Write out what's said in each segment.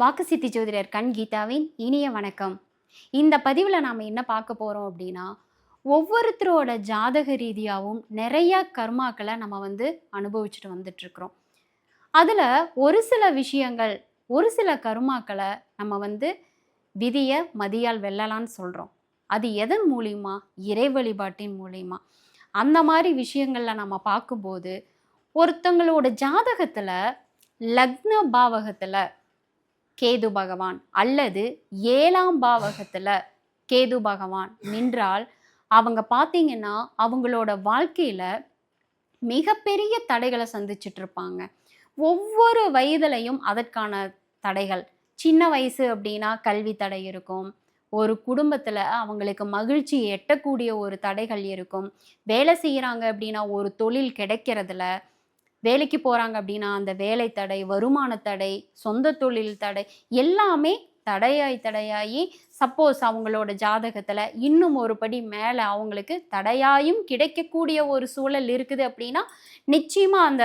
வாக்குசித்தி ஜோதிடர் கண் கீதாவின் இனிய வணக்கம். இந்த பதிவில் நாம் என்ன பார்க்க போகிறோம் அப்படின்னா ஒவ்வொருத்தரோட ஜாதக ரீதியாகவும் நிறைய கர்மாக்களை நம்ம வந்து அனுபவிச்சுட்டு வந்துட்டுருக்குறோம். அதில் ஒரு சில விஷயங்கள் ஒரு சில கர்மாக்களை நம்ம வந்து விதியை மதியால் வெல்லலான்னு சொல்கிறோம் அது எதன் மூலியமா? இறை வழிபாட்டின் மூலியமா? அந்த மாதிரி விஷயங்களில் நம்ம பார்க்கும்போது ஒருத்தங்களோட ஜாதகத்தில் லக்ன பாவகத்தில் கேது பகவான். அல்லது ஏழாம் பாவகத்தில் கேது பகவான் நின்றால் அவங்க பார்த்தீங்கன்னா அவங்களோட வாழ்க்கையில் மிகப்பெரிய தடைகளை சந்திச்சுட்டு இருப்பாங்க ஒவ்வொரு வயதுலையும் அதற்கான தடைகள். சின்ன வயசு அப்படின்னா கல்வி தடை இருக்கும். ஒரு குடும்பத்தில் அவங்களுக்கு மகிழ்ச்சி எட்டக்கூடிய ஒரு தடைகள் இருக்கும். வேலை செய்கிறாங்க அப்படின்னா ஒரு தொழில் கிடைக்கிறதுல வேலைக்கு போகிறாங்க அப்படின்னா அந்த வேலை தடை வருமான தடை சொந்த தொழில் தடை எல்லாமே தடையாய் தடையாகி சப்போஸ் அவங்களோட ஜாதகத்தில் இன்னும் ஒரு படி மேலே அவங்களுக்கு தடையாயும் கிடைக்கக்கூடிய ஒரு சூழல் இருக்குது அப்படின்னா நிச்சயமாக அந்த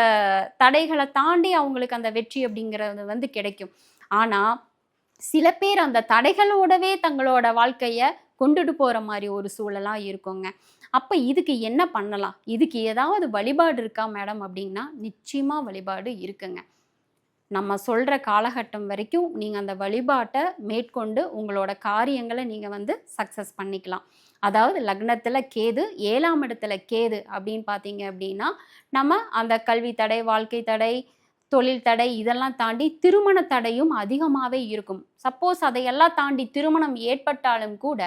தடைகளை தாண்டி அவங்களுக்கு அந்த வெற்றி அப்படிங்கிறது வந்து கிடைக்கும். ஆனால் சில பேர் அந்த தடைகளோடவே தங்களோட வாழ்க்கையை கொண்டுட்டு போகிற மாதிரி ஒரு சூழலாக இருக்குங்க. அப்போ இதுக்கு என்ன பண்ணலாம்? இதுக்கு ஏதாவது வழிபாடு இருக்கா மேடம் அப்படின்னா நிச்சயமாக வழிபாடு இருக்குங்க. நம்ம சொல்கிற காலகட்டம் வரைக்கும் நீங்கள் அந்த வழிபாட்டை மேற்கொண்டு உங்களோட காரியங்களை நீங்கள் வந்து சக்ஸஸ் பண்ணிக்கலாம். அதாவது லக்னத்தில் கேது ஏழாம் இடத்துல கேது அப்படின்னு பார்த்தீங்க அப்படின்னா நம்ம அந்த கல்வி தடை வாழ்க்கை தடை தொழில் தடை இதெல்லாம் தாண்டி திருமண தடையும் அதிகமாகவே இருக்கும். சப்போஸ் அதையெல்லாம் தாண்டி திருமணம் ஏற்பட்டாலும் கூட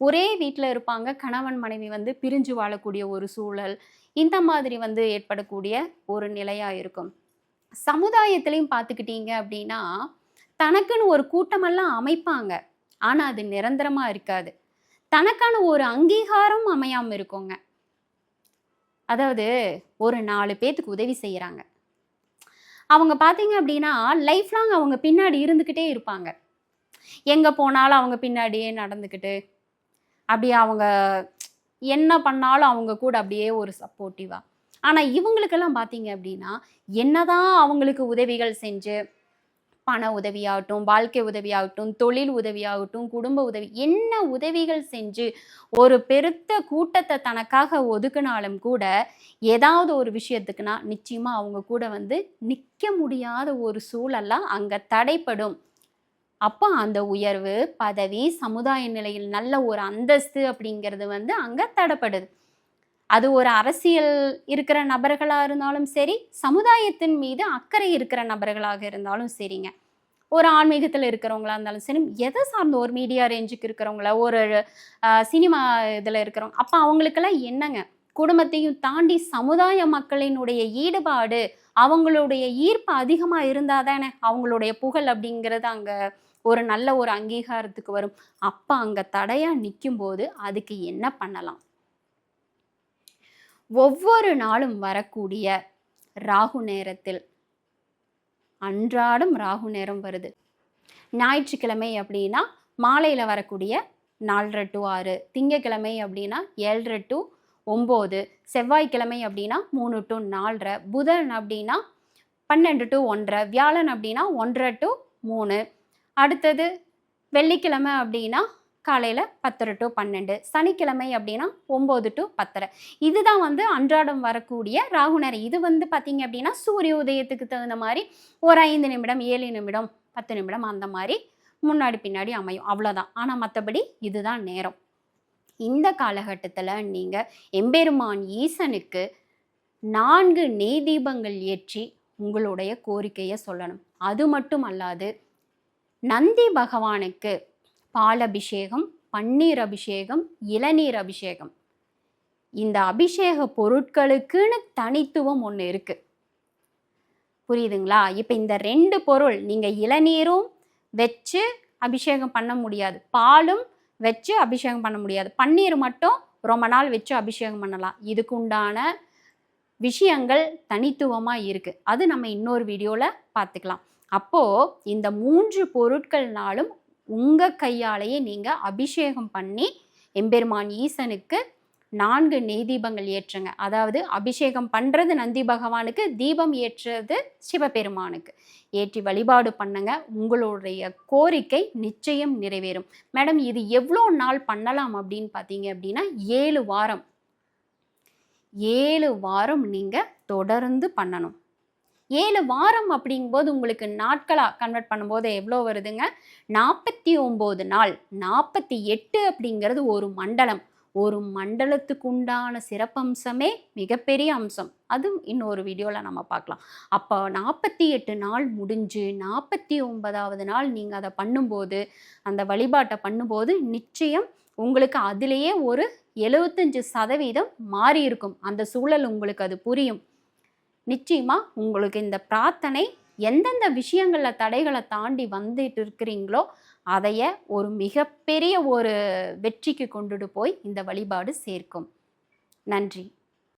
ஒரே வீட்டில் இருப்பாங்க. கணவன் மனைவி வந்து பிரிஞ்சு வாழக்கூடிய ஒரு சூழல் இந்த மாதிரி வந்து ஏற்படக்கூடிய ஒரு நிலையாக இருக்கும். சமுதாயத்திலையும் பார்த்துக்கிட்டீங்க அப்படின்னா தனக்குன்னு ஒரு கூட்டமெல்லாம் அமைப்பாங்க. ஆனால் அது நிரந்தரமாக இருக்காது. தனக்கான ஒரு அங்கீகாரம் அமையாமல் இருக்குங்க. அதாவது ஒரு நாலு பேத்துக்கு உதவி செய்கிறாங்க அவங்க பார்த்தீங்க அப்படின்னா லைஃப் லாங் அவங்க பின்னாடி இருந்துக்கிட்டே இருப்பாங்க. எங்கே போனாலும் அவங்க பின்னாடியே நடந்துக்கிட்டு அப்படியே அவங்க என்ன பண்ணாலும் அவங்க கூட அப்படியே ஒரு சப்போர்ட்டிவாக ஆனால் இவங்களுக்கெல்லாம் பார்த்தீங்க அப்படின்னா என்னதான் அவங்களுக்கு உதவிகள் செஞ்சு பண உதவியாகட்டும் வாழ்க்கை உதவியாகட்டும் தொழில் உதவியாகட்டும் குடும்ப உதவி என்ன உதவிகள் செஞ்சு ஒரு பெருத்த கூட்டத்தை தனக்காக ஒதுக்குனாலும் கூட ஏதாவது ஒரு விஷயத்துக்குனா நிச்சயமாக அவங்க கூட வந்து நிற்க முடியாத ஒரு சூழல்லாம் அங்கே தடைப்படும். அப்போ அந்த உயர்வு பதவி சமுதாய நிலையில் நல்ல ஒரு அந்தஸ்து அப்படிங்கிறது வந்து அங்கே தடைப்படுது. அது ஒரு அரசியல் இருக்கிற நபர்களாக இருந்தாலும் சரி சமுதாயத்தின் மீது அக்கறை இருக்கிற நபர்களாக இருந்தாலும் சரிங்க. ஒரு ஆன்மீகத்தில் இருக்கிறவங்களா இருந்தாலும் சரி எதை சார்ந்த ஒரு மீடியா ரேஞ்சுக்கு இருக்கிறவங்கள ஒரு சினிமா இதில் இருக்கிறவங்க அப்போ அவங்களுக்கெல்லாம் என்னங்க? குடும்பத்தையும் தாண்டி சமுதாய மக்களினுடைய ஈடுபாடு அவங்களுடைய ஈர்ப்பு அதிகமாக இருந்தால் தானே அவங்களுடைய புகழ் அப்படிங்கிறது அங்கே ஒரு நல்ல ஒரு அங்கீகாரத்துக்கு வரும். அப்போ அங்கே தடையாக நிற்கும்போது அதுக்கு என்ன பண்ணலாம்? ஒவ்வொரு நாளும் வரக்கூடிய ராகு நேரத்தில் அன்றாடம் ராகு நேரம் வருது. ஞாயிற்றுக்கிழமை அப்படின்னா மாலையில் வரக்கூடிய நாலரை டு ஆறு திங்கக்கிழமை அப்படின்னா ஏழரை டு ஒம்பது செவ்வாய்க்கிழமை அப்படின்னா மூணு டு நாலரை புதன் அப்படின்னா பன்னெண்டு டு ஒன்றரை வியாழன் அப்படின்னா ஒன்றரை டு மூணு அடுத்தது வெள்ளிக்கிழமை அப்படின்னா காலையில் பத்தரை டு பன்னெண்டு சனிக்கிழமை அப்படின்னா ஒம்பது டு பத்தரை. இதுதான் வந்து அன்றாடம் வரக்கூடிய ராகு நேரம். இது வந்து பார்த்திங்க அப்படின்னா சூரிய உதயத்துக்கு தகுந்த மாதிரி ஒரு ஐந்து நிமிடம் ஏழு நிமிடம் பத்து நிமிடம் அந்த மாதிரி முன்னாடி பின்னாடி அமையும். அவ்வளோதான் ஆனால் மற்றபடி இதுதான் நேரம். இந்த காலகட்டத்தில் நீங்கள் எம்பெருமான் ஈசனுக்கு நான்கு நெய் தீபங்கள் ஏற்றி உங்களுடைய கோரிக்கையை சொல்லணும். அது மட்டும் அல்லாது நந்தி பகவானுக்கு பால் அபிஷேகம் பன்னீர் அபிஷேகம் இளநீர் அபிஷேகம். இந்த அபிஷேக பொருட்களுக்குன்னு தனித்துவம் ஒன்று இருக்குது புரியுதுங்களா? இப்போ இந்த ரெண்டு பொருள் நீங்கள் இளநீரும் வச்சு அபிஷேகம் பண்ண முடியாது. பாலும் வச்சு அபிஷேகம் பண்ண முடியாது. பன்னீர் மட்டும் ரொம்ப நாள் வச்சு அபிஷேகம் பண்ணலாம். இதுக்கு உண்டான விஷயங்கள் தனித்துவமாக இருக்குது அது நம்ம இன்னொரு வீடியோவில் பார்த்துக்கலாம் அப்போது இந்த மூன்று பொருட்கள்னாலும் உங்கள் கையாலேயே நீங்கள் அபிஷேகம் பண்ணி எம்பெருமான் ஈசனுக்கு நான்கு நெய் தீபங்கள் ஏற்றுங்க. அதாவது அபிஷேகம் பண்ணுறது நந்தி பகவானுக்கு தீபம் ஏற்றுறது சிவபெருமானுக்கு. ஏற்றி வழிபாடு பண்ணுங்க. உங்களுடைய கோரிக்கை நிச்சயம் நிறைவேறும். மேடம் இது எவ்வளோ நாள் பண்ணலாம் அப்படின்னு பார்த்தீங்க அப்படின்னா ஏழு வாரம். ஏழு வாரம் நீங்கள் தொடர்ந்து பண்ணணும். ஏழு வாரம் அப்படிங்கும்போது உங்களுக்கு நாட்களாக கன்வெர்ட் பண்ணும்போது எவ்வளோ வருதுங்க? நாற்பத்தி ஒம்பது நாள். நாற்பத்தி எட்டு அப்படிங்கிறது ஒரு மண்டலம். ஒரு மண்டலத்துக்கு உண்டான சிறப்பம்சமே மிகப்பெரிய அம்சம். அதுவும் இன்னொரு வீடியோவில் நம்ம பார்க்கலாம். அப்போ நாற்பத்தி எட்டு நாள் முடிஞ்சு நாற்பத்தி ஒன்பதாவது நாள் நீங்கள் அதை பண்ணும்போது அந்த வழிபாட்டை பண்ணும்போது நிச்சயம் உங்களுக்கு அதிலேயே ஒரு எழுபத்தஞ்சு சதவீதம் மாறி இருக்கும் அந்த சூழல் உங்களுக்கு அது புரியும். நிச்சயமாக உங்களுக்கு இந்த பிரார்த்தனை எந்தெந்த விஷயங்களில் தடைகளை தாண்டி வந்துட்டு இருக்கிறீங்களோ அதைய ஒரு மிகப்பெரிய ஒரு வெற்றிக்கு கொண்டுட்டு போய் இந்த வழிபாடு சேர்க்கும். நன்றி.